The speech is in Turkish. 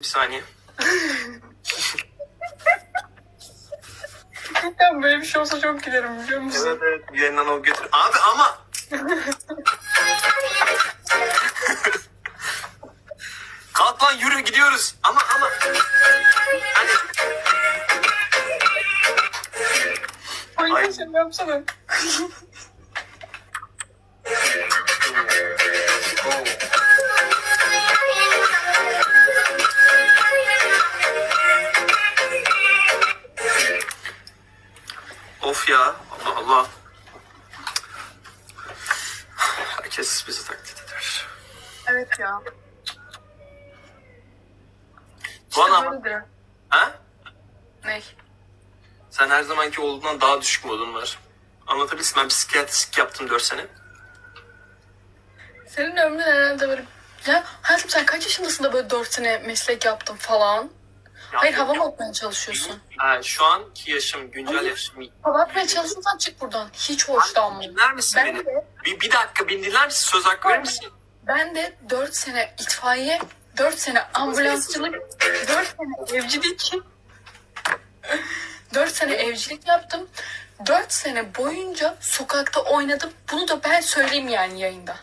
Bir saniye. Cidden böyle bir şey olsa çok gülerim biliyor musun? Evet evet. Yayından o götür. Abi ama. Kalk lan yürü gidiyoruz. Ama ama. Hani Ay. Ay sen yapsana. of ya. Allah Allah. Herkes bizi taklit eder. Evet ya. Bana Böyledir. ha? Ne? Sen her zamanki olduğundan daha düşük modun var. Anlatabilirsin. Ben psikiyatrist yaptım 4 sene. Senin ömrün herhalde böyle... Ya hayatım sen kaç yaşındasın da böyle dört sene meslek yaptın falan? Hayır hava mı atmaya çalışıyorsun? Ha, şu anki yaşım, güncel Hayır. yaşım. Hava atmaya çalışırsan çık buradan. Hiç hoşlanmadım. Dinler misin Ben beni? de, Bir, bir dakika beni dinler misin? Söz hakkı verir misin? ben de 4 sene itfaiye, 4 sene ambulansçılık, 4 sene evcilik, 4 sene evcilik yaptım. 4 sene boyunca sokakta oynadım. Bunu da ben söyleyeyim yani yayında.